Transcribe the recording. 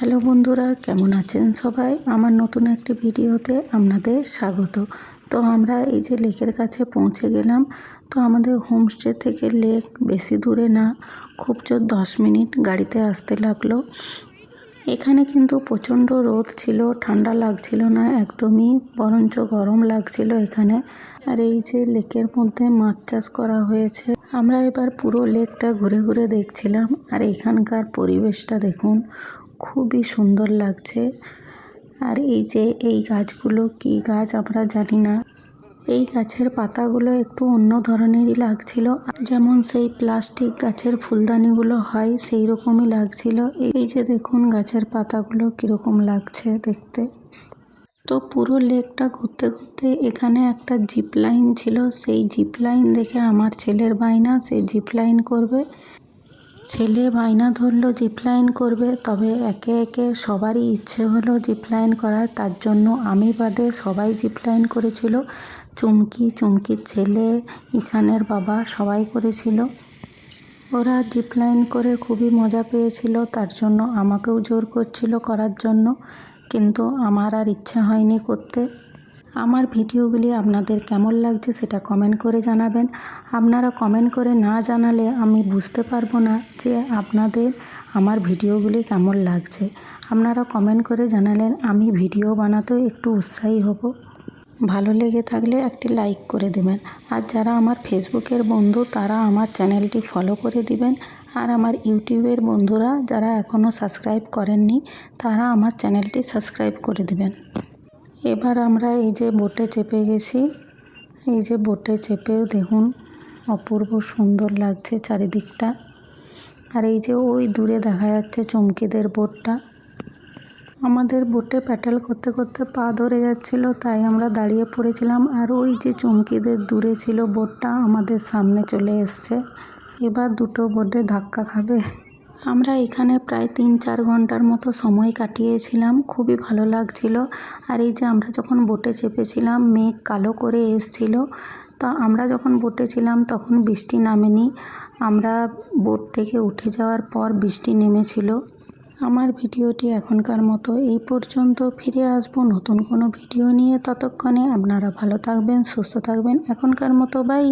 Hello বন্ধুরা, কেমন আছেন সবাই? আমার নতুন একটি ভিডিওতে আপনাদের স্বাগত। তো আমরা এই যে লেকের কাছে পৌঁছে গেলাম, তো আমাদের হোমস্টে থেকে লেক বেশি দূরে না, খুব জোর দশ মিনিট গাড়িতে আসতে লাগল। এখানে কিন্তু প্রচণ্ড রোদ ছিল, ঠান্ডা লাগছিল না একদমই, বরঞ্চ গরম লাগছিল এখানে। আর এই যে লেকের মধ্যে মাছ চাষ করা হয়েছে আমরা এবার পুরো লেকটা ঘুরে ঘুরে দেখছিলাম আর এখানকার পরিবেশটা দেখুন, খুবই সুন্দর লাগছে। আর এই যে এই গাছগুলো, কি গাছ আমরা জানি না। এই গাছের পাতাগুলো একটু অন্য ধরনেরই লাগছিল। যেমন সেই প্লাস্টিক গাছের ফুলদানিগুলো হয়, সেই রকমই লাগছিল। এই যে দেখুন গাছের পাতাগুলো কীরকম লাগছে দেখতে। তো পুরো লেকটা ঘুরতে ঘুরতে এখানে একটা জিপ লাইন ছিল। সেই জিপ লাইন দেখে আমার ছেলের বায়না, সে জিপ লাইন করবে। ছেলে বায়না ধরলো জিপলাইন করবে। তবে একে একে সবারই ইচ্ছে হলো জিপলাইন করার। তার জন্য আমি বাদে সবাই জিপলাইন করেছিল। চুমকি চুমকির ছেলে, ঈশানের বাবা সবাই করেছিল। ওরা জিপলাইন করে খুবই মজা পেয়েছিল। তার জন্য আমাকেও জোর করছিল করার জন্য। কিন্তু আমার আর ইচ্ছা হয়নি করতে। আমার ভিডিওগুলি আপনাদের কেমন লাগছে সেটা কমেন্ট করে জানাবেন। আপনারা কমেন্ট করে না জানালে আমি বুঝতে পারব না যে আপনাদের আমার ভিডিওগুলি কেমন লাগছে। আপনারা কমেন্ট করে জানালেন আমি ভিডিও বানাতেও একটু উৎসাহী হব। ভালো লেগে থাকলে একটি লাইক করে দেবেন। আর যারা আমার ফেসবুকের বন্ধু তারা আমার চ্যানেলটি ফলো করে দিবেন। আর আমার ইউটিউবের বন্ধুরা যারা এখনও সাবস্ক্রাইব করেননি, তারা আমার চ্যানেলটি সাবস্ক্রাইব করে দেবেন। এবার আমরা এই যে বোটে চেপে গেছি, এই যে বোটে চেপেও দেখুন অপূর্ব সুন্দর লাগছে চারিদিকটা। আর এই যে ওই দূরে দেখা যাচ্ছে চমকিদের বোটটা। আমাদের বোটে প্যাটেল করতে করতে পা ধরে যাচ্ছিল, তাই আমরা দাঁড়িয়ে পড়েছিলাম। আর ওই যে চমকিদের দূরে ছিল বোটটা আমাদের সামনে চলে এসছে। এবার দুটো বোটে ধাক্কা খাবে। আমরা এখানে প্রায় তিন চার ঘণ্টার মতো সময় কাটিয়েছিলাম, খুবই ভালো লাগছিল। আর এই যে আমরা যখন বোটে চেপেছিলাম, মেঘ কালো করে এসছিল। তা আমরা যখন বোটে ছিলাম, তখন বৃষ্টি নামেনি। আমরা বোট থেকে উঠে যাওয়ার পর বৃষ্টি নেমেছিল। আমার ভিডিওটি এখনকার মতো এই পর্যন্ত। ফিরে আসব নতুন কোনো ভিডিও নিয়ে। ততক্ষণে আপনারা ভালো থাকবেন, সুস্থ থাকবেন। এখনকার মতো, বাই!